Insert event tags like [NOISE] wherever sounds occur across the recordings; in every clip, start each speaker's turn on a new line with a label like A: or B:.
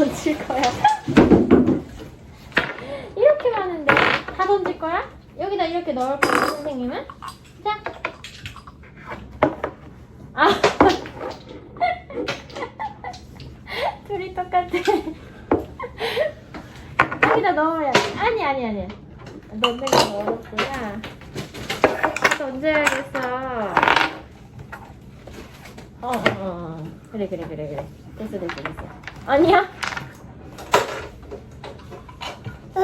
A: 던질 거야? 이렇게 많은데 다 던질 거야? 여기다 이렇게 넣을 거야 선생님은? 자. 아. [LAUGHS] 둘이 똑같아. 여기다 넣어야 돼. 아니 아니 아니. 넣는 거 어렵구나. 던져야겠어. 어, 어, 어. 그래, 그래, 그래, 그래. 됐어, 됐어, 됐어. 아니야? 어.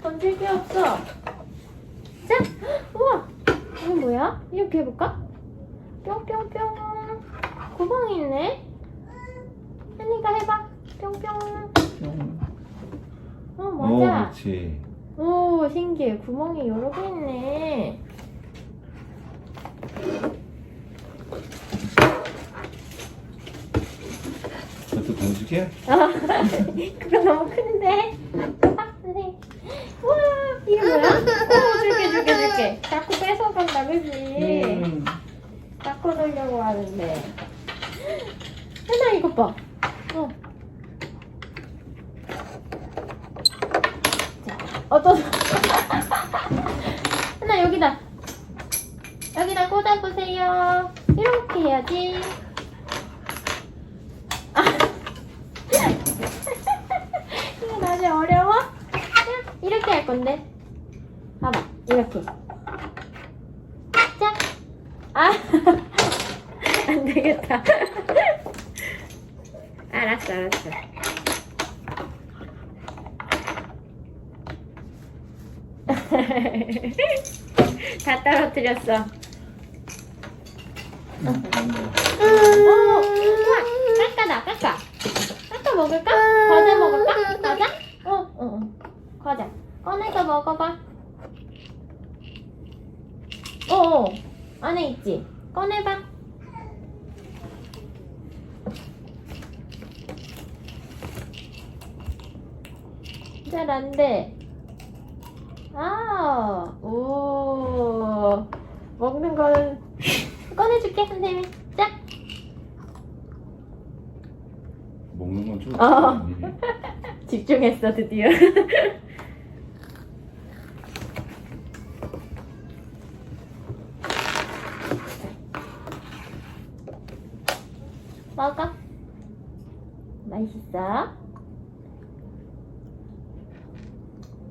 A: 끝났어, 이제. 던질 게 없어. 자, 우와. 이건 뭐야? 이렇게 해볼까? 뿅뿅뿅. 구멍이 있네. 현이가 해봐. 뿅뿅. 어,
B: 어,
A: 맞아.
B: 그렇지.
A: 오, 신기해. 구멍이 여러 개 있네.
B: 그것도 던지게?
A: 아, [LAUGHS] 그거 너무 크는데? 아, 선생님. 우와, 이게 뭐야? 오, [LAUGHS] 줄게, 줄게, 줄게. 자꾸 뺏어간다, 그지?
B: 음.
A: 자꾸 놀려고 하는데. 하나, 이거 봐. 어. 자, 어떤. [LAUGHS] 하나, 여기다. 여기다 꽂아보세요. 이렇게 해야지. 아. 이거 나중에 어려워? 그냥 이렇게 할 건데. 봐봐, 이렇게. 짝! 아! [LAUGHS] 안 되겠다. [LAUGHS] 알았어, 알았어. [LAUGHS] 다 떨어뜨렸어.
B: 음.
A: 오, 우와, 깎아다, 깎아. 깎아 먹을까? 과자 먹을까? 과자? 어, 어, 어. 과자. 꺼내서 먹어봐. 어, 어. 안에 있지? 꺼내봐. 잘 안 돼. 아, 오. 먹는 거는 [LAUGHS] 꺼내줄게, 선생님이. 자.
B: 먹는 건 좀.
A: 어. [LAUGHS] 집중했어 드디어 [LAUGHS] 있어?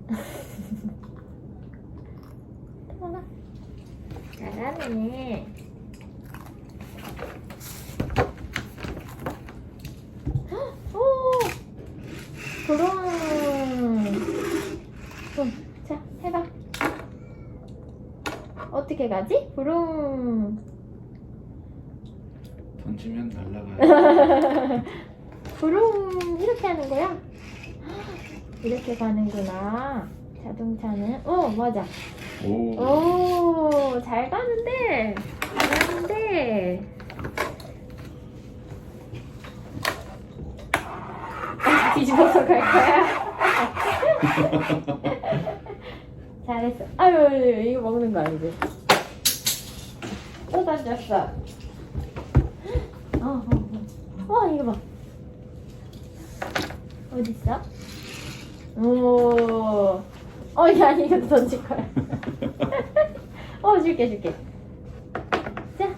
A: [LAUGHS] 잘하네 오 그럼 응, 자 해봐 어떻게 가지? 부릉
B: 던지면 날라가요. [LAUGHS]
A: 부릉 이렇게 하는 거야? 이렇게 가는구나. 자동차는. 어 맞아.
B: 오.
A: 오잘 가는데. 잘 가는데. 아, [LAUGHS] 뒤집어서 갈 거야? [LAUGHS] 잘했어. 아유 이거 먹는 거 아니지? 또 던졌어. 어, 어, 어. 와 이거 봐 어딨어? 오 어, 야, 이것도 던질 거야. [LAUGHS] 어, 줄게, 줄게. 자.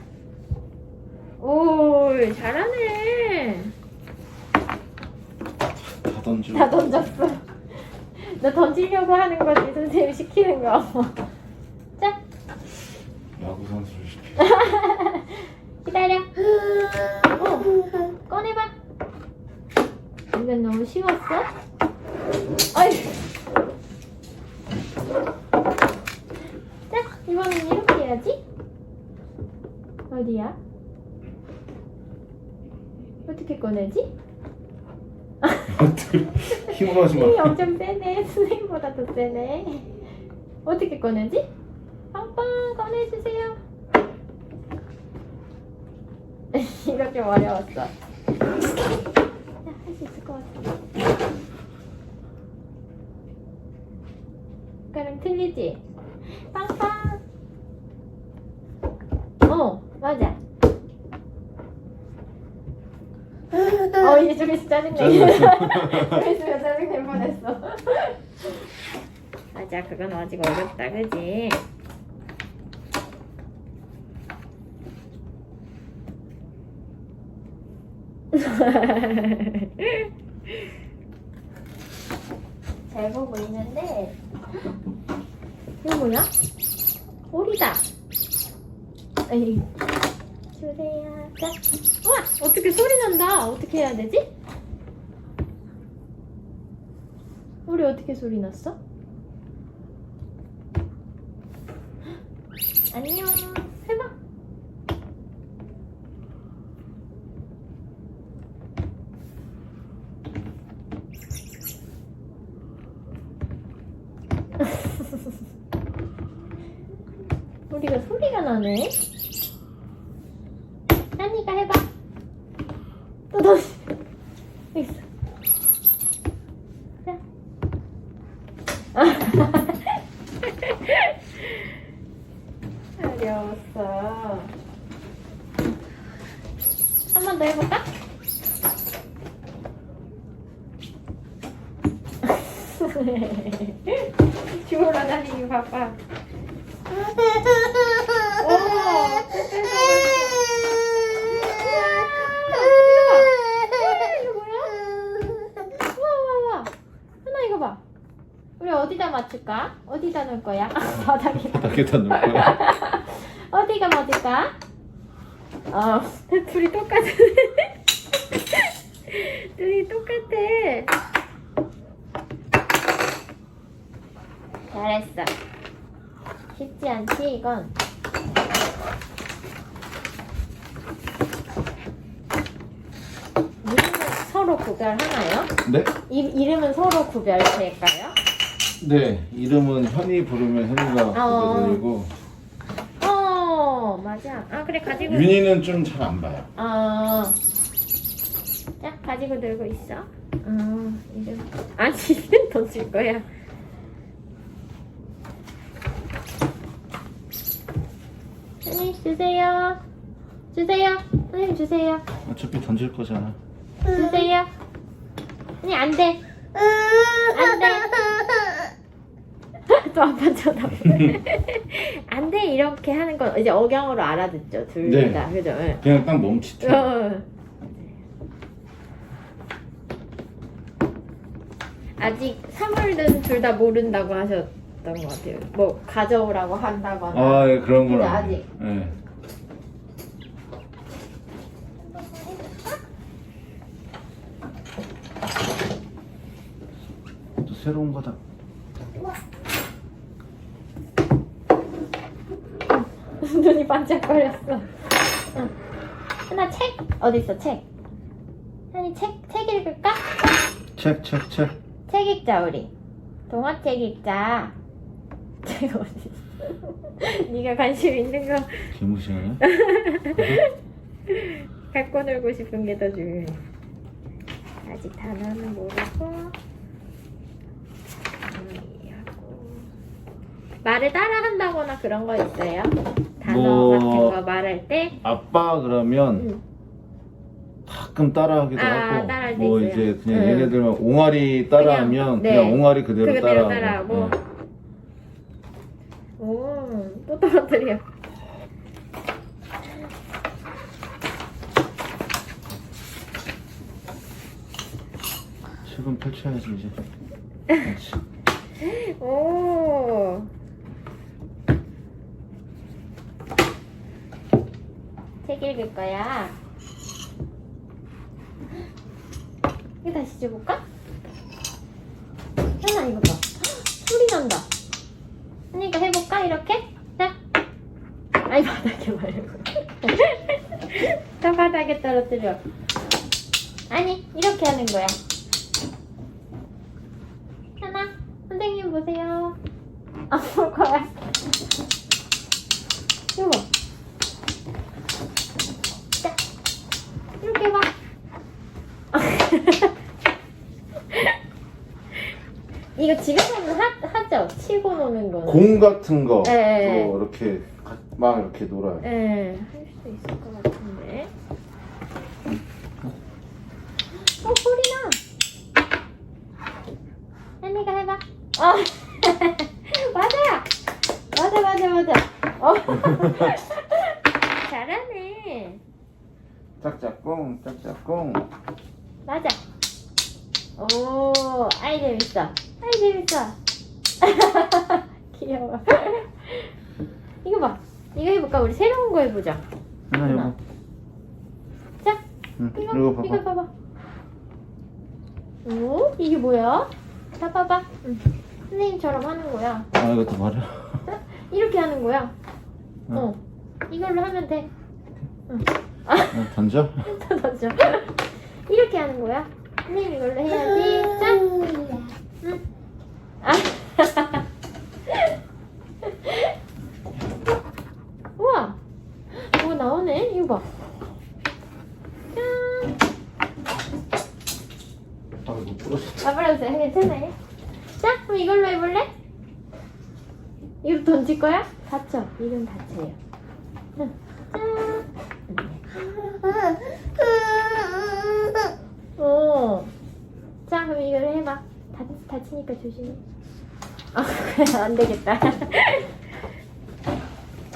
A: 오, 잘하네.
B: 다 던져.
A: 다 던졌어. 너 던지려고 하는 거지, 선생님이 시키는 거. 자,
B: 야구 선수를 시켜.
A: 기다려. 어, 꺼내봐. 이건 너무 쉬웠어? 어이. 자, 이번엔 이렇게 해야지. 어디야? 어떻게 꺼내지? [LAUGHS]
B: 힘으로 하지
A: 힘이
B: 마.
A: 엄청 세네. 선생님보다 더 세네. 어떻게 꺼내지? 빵빵 꺼내주세요. [LAUGHS] 이거 좀 어려웠어. 자, 할수 있을 것 같아. 그럼 틀리지? 빵빵. 어, 맞아. 어 이쪽에서 짜증내.
B: 짜증났어.
A: 이쪽에서 짜증낼 뻔했어. 맞아 그건 아직 어렵다 그지? [LAUGHS] 잘 보고 있는데 이거 뭐야? 오리다. 에이. 주세요. 자, 우와 어떻게 소리 난다. 어떻게 해야 되지? 우리 어떻게 소리 났어? 안녕. 해봐. [LAUGHS] 우리가 소리가 나네. 한이가 해봐. 또 다시. 여기 있어. 자. 어려웠어. 한 번 더 해볼까? 주우러 다니기 바빠. 오, 이거 뭐야? 우와, 우와, 우와. 하나 이거 봐. 우리 어디다 맞출까? 어디다 놓을 거야? [LAUGHS] 아, 바닥에.
B: 바닥에다 놓을 거야. [LAUGHS]
A: 어디가 맞을까? 아, [LAUGHS] 둘이 똑같아. 둘이 똑같아. 잘했어. 쉽지 않지, 이건. 이름은 서로 구별하나요?
B: 네?
A: 이, 이름은 서로 구별될까요?
B: 네. 이름은 현이 부르면 현이가
A: 어.
B: 부르고
A: 어, 맞아. 아, 그래, 가지고.
B: 윤이는 좀 잘 안 봐요.
A: 어. 자, 가지고 들고 있어. 어, 이름. 아니, [LAUGHS] 이름 던질 거야. 선생님, 주세요. 주세요. 선생님, 주세요.
B: 어차피 던질 거잖아.
A: 주세요. 아니, 안 돼. 안 돼. [LAUGHS] 또 아빠 쳐다보네. [LAUGHS] 안 돼, 이렇게 하는 건 이제 억양으로 알아듣죠, 둘
B: 네.
A: 다. 그죠? 응.
B: 그냥 딱 멈칫해.
A: 어. 아직 사물은 둘 다 모른다고 하셨던 것 같아요. 뭐 가져오라고 한다거나.
B: 아, 예, 그런
A: 근데
B: 아니에요.
A: 아직.
B: 예. 또 새로운 거다.
A: 눈이 반짝거렸어. 응. 하나 책 어디 있어 책? 아니 책책 읽을까?
B: 책, 책, 책.
A: 책 읽자 우리. 동화책 읽자. 책 어디 있어? 네가 관심 있는 거
B: 개무시하네. [LAUGHS]
A: 갖고 놀고 싶은 게 더 중요해. 아직 단어는 모르고 음, 하고. 말을 따라 한다거나 그런 거 있어요? 단어
B: 뭐-
A: 같은 거 말할 때?
B: 아빠 그러면
A: 응.
B: 가끔 따라하기도
A: 아,
B: 하고
A: 따라할 때
B: 뭐
A: 있어요.
B: 이제 그냥
A: 응.
B: 얘네들만 옹알이 따라하면
A: 그냥,
B: 그냥,
A: 네.
B: 옹알이 그대로,
A: 그대로
B: 따라하고,
A: 따라하고.
B: 응.
A: 오, 또 떨어뜨려.
B: 책은 펼쳐야지 이제 [LAUGHS] 그렇지.
A: 오. 책 읽을 거야. 이거 다시 줘볼까? 하나 이거 봐. 소리 난다. 그러니까 해볼까 이렇게? 자. 아이 바닥에 말고. [LAUGHS] 저 바닥에 떨어뜨려. 아니 이렇게 하는 거야. 이거 집에서는 하, 하죠. 치고 노는 거.
B: 공 같은 거. 예, 예.
A: 네.
B: 또 이렇게 막 이렇게 놀아요.
A: 예, 할 수 있을 것 같은데. 어, 소리 나! 언니가 해봐. 어, [LAUGHS] 맞아! 맞아, 맞아, 맞아. 어. [LAUGHS] 잘하네.
B: 짝짝꿍, 짝짝꿍.
A: 맞아. 오, 아이디어 있어. 아이 재밌어. [LAUGHS] 귀여워. [LAUGHS] 이거 봐. 이거 해볼까? 우리 새로운 거 해보자.
B: 하나
A: 하나.
B: 이거
A: 자,
B: 응
A: 이거,
B: 이거 봐봐
A: 이거 봐봐. 오, 이게 뭐야? 자, 봐봐. 응. 선생님처럼 하는 거야.
B: 아 이것도 말해 [LAUGHS]
A: 이렇게 하는 거야.
B: 응.
A: 어. 이걸로 하면 돼.
B: 어, 던져
A: 던져. 이렇게 하는 거야. 선생님 이걸로 해야지. 짠. 응. 아. [LAUGHS] 우와. 뭐 나오네. 이거 봐. 짠.
B: 아 이거 부러졌어
A: 아, 빨라주세요. 괜찮아요. 자, 그럼 이걸로 해볼래? 이거 던질 거야? 다쳐. 이건 다쳐요. 응. 짠. 오. 자, 그럼 이걸 해봐. 다, 다치니까 조심해. 아, 안 되겠다. [LAUGHS]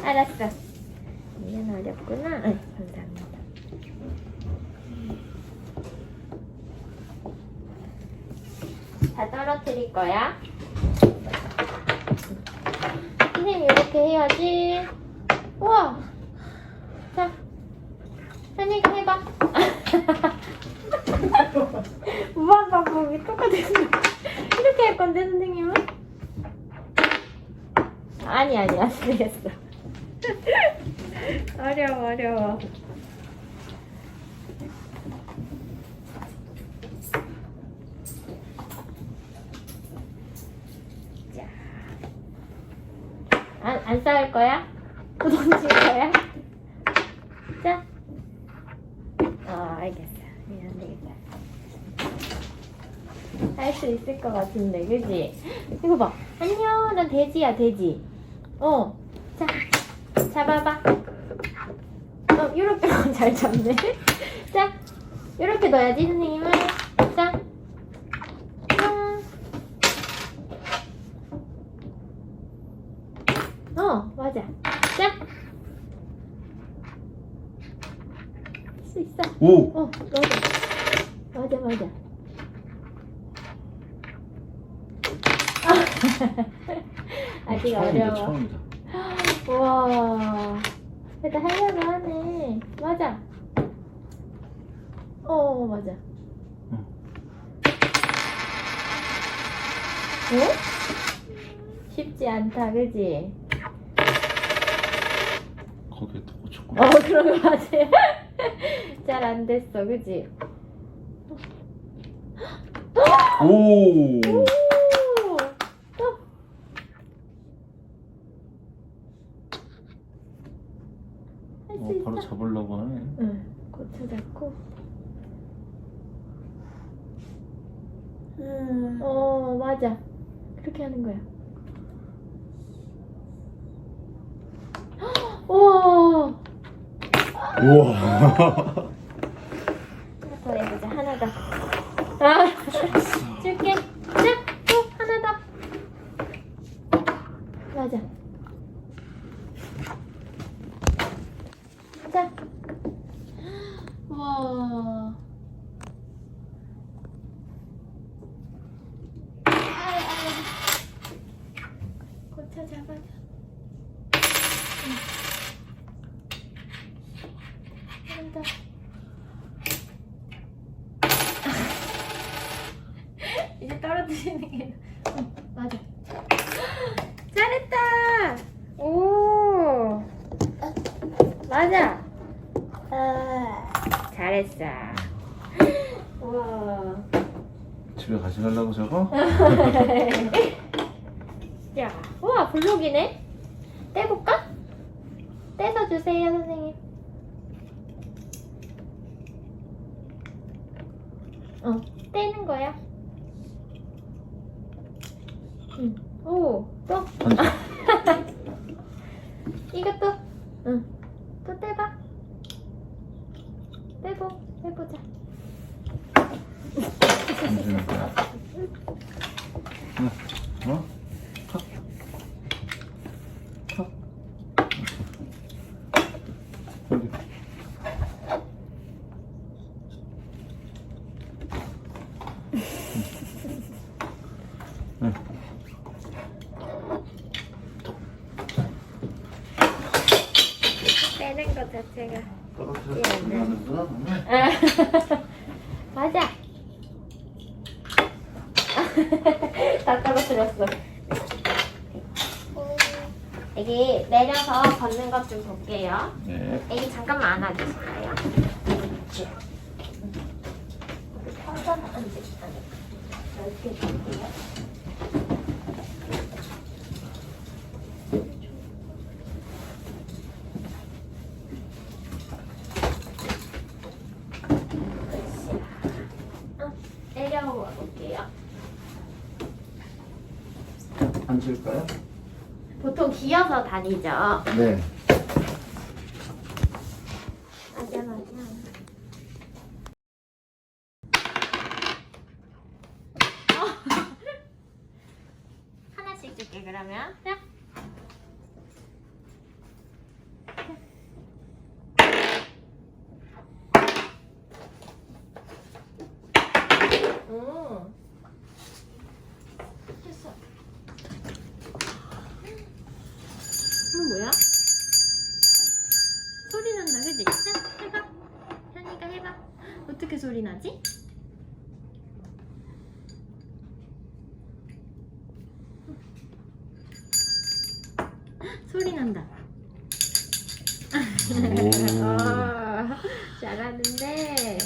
A: 알았어. 이건 어렵구나. 응, 감사합니다. 다 떨어뜨릴 거야. 선생님 이렇게 해야지. 우와. 자, 선생님 해봐. [LAUGHS] 무한 반복이 똑같은 이렇게 할 건데 선생님은? 아니 아니 안 되겠어. [LAUGHS] 어려워 어려워. 자. 안, 안 싸울 거야? 또 던질 거야? 자. 어, 알겠어. 안 되겠다. 할 수 있을 것 같은데, 그지? 이거 봐. 안녕, 난 돼지야, 돼지. 어. 자, 잡아봐. 어, 요렇게 [LAUGHS] 잘 잡네. 자, 요렇게 넣어야지, 선생님은. 자. 짠. 어, 맞아. 자. 할수 있어.
B: 오
A: 어, 맞아. 맞아, 맞아. [LAUGHS] 아, 아직
B: 처음이다
A: 어려워.
B: 처음이다 [GASPS]
A: 우와. 일단 하려고 하네. 맞아. 어, 맞아.
B: 응.
A: 어? 쉽지 않다, 그지?
B: 거기에 또 꽂혔구나
A: 어, 그런 거 같아. [LAUGHS] 잘 안 됐어, 그지? [GASPS]
B: 오
A: 오! 또! 할 수
B: 어,
A: 있어.
B: 바로 잡으려고 하네
A: 응, 고쳐 잡고. 어, 맞아. 그렇게 하는 거야. 우와!
B: 우와 [LAUGHS]
A: 하나 더 해보자. 하나 더. 아, 줄게. 자, 또 하나 더. 맞아. 자. 와. 고쳐 잡아줘. 한 더. 이제 떨어뜨리는 게 응, 맞아 잘했다 오 맞아 잘했어 우와
B: 집에 가져가려고 저거? [LAUGHS]
A: 야 우와 블록이네 떼볼까? 떼서 주세요 선생님 어 떼는 거야 응. 오, 또?
B: 던져
A: 이것도? 응. 또 떼봐. 떼보, 해보자.
B: 던지는 거야 응. 어?
A: 것 자체가.
B: 떨어뜨려 하는구나 보면.
A: 맞아. 다 떨어뜨렸어. 여기 내려서 걷는 것 좀 볼게요.
B: 네.
A: 애기 잠깐만 안아주실까요? 내려와 볼게요.
B: 앉을까요?
A: 보통 기어서 다니죠.
B: 네.
A: 맞아 맞아. 어. 하나씩 줄게 그러면. 자. 오. 됐어. 이건 뭐야? 소리 난다, 그지? 자, 해봐. 현이가 해봐. 나지? 소리 난다. 어, [LAUGHS] 잘하는데.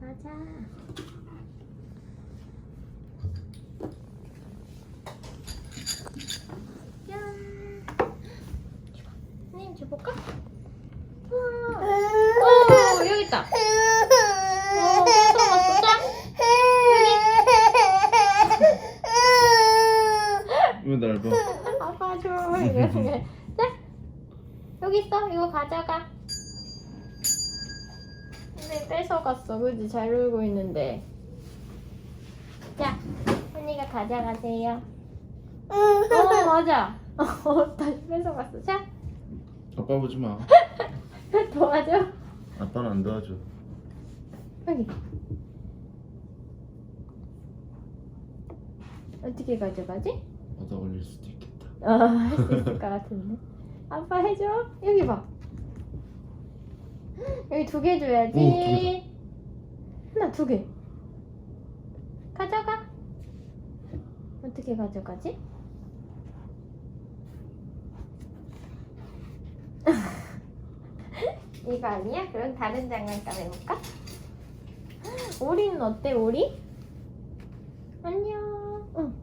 A: 맞아. 짠. 선생님 줘볼까? 우와. 어, 여기 있다. 어, 뺏어 왔어. 짠.
B: 왜 날 봐?
A: 아빠 줘. 이거 이거. 자, 여기 있어. 이거 가져가. 선생님 그지? 잘 놀고 있는데. 자, 언니가 가져가세요. 어, 맞아. 어, 다시 뺏어갔어. 자,
B: 아빠 보지 마. [LAUGHS]
A: 도와줘.
B: 아빠는 안 도와줘.
A: 여기. 어떻게 가져가지?
B: 얻어 걸릴 수도 있겠다.
A: 아, 할수 있을 것 같은데. 아빠 해줘. 여기 봐. 여기 두개 줘야지. 하나, 두 개. 가져가. 어떻게 가져가지? [LAUGHS] 이거 아니야? 그럼 다른 장난감 해볼까? 오리는 어때, 오리? 안녕. 응.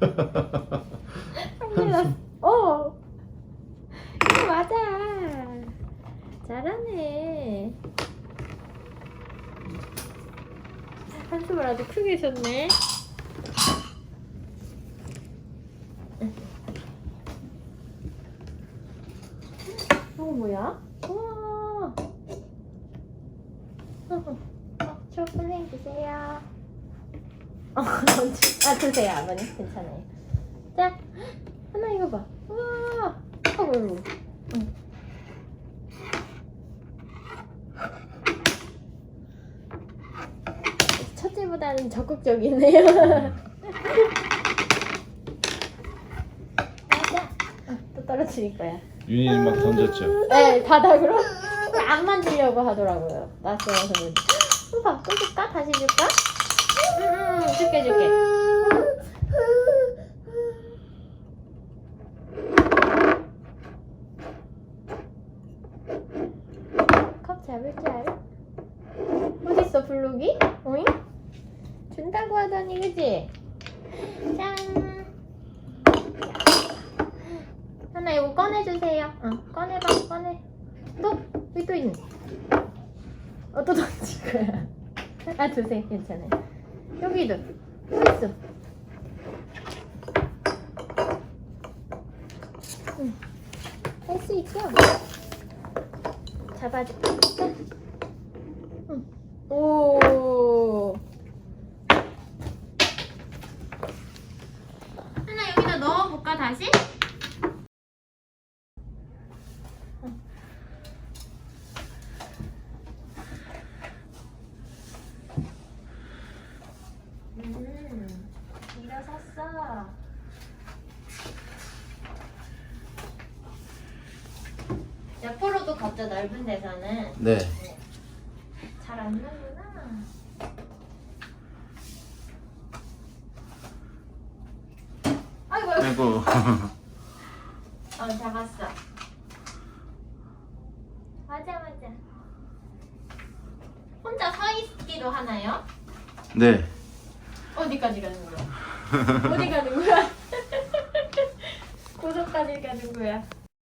A: [LAUGHS] 큰일 났어. 어. 이거 맞아. 잘하네. 한숨을 쉬었네. 어, 뭐야? 우와. 어, 초콜릿 주세요. 어, [LAUGHS] 아, 드세요, 아버님. 괜찮아요. 자, 하나 이거 봐. 우와. 어이구. 응. 첫째보다는 적극적이네요. 맞아. [LAUGHS] 아, 또 떨어뜨릴 거야.
B: 윤희는 막 던졌죠.
A: 네, 바닥으로 안 만지려고 하더라고요. 낯설어서 그런지. 또 봐, 또 줄까? 다시 줄까? 응, 응, 줄게, 줄게. 컵 잡을 줄 알아? 어딨어, 블록이? 오잉? 준다고 하더니, 그지? 짠! 하나 이거 꺼내주세요. 응, 꺼내봐, 꺼내. 또? 여기 또 있네. 어, 또 던질 거야. [LAUGHS] 아, 주세요. 괜찮아요. 여기도. 또 있어. 응. 할수 있죠? 잡아줄게. 자. 응. 오. 하나 여기다 넣어볼까, 다시? 음, 일어섰어.
B: 각자 넓은 데서는
A: 네.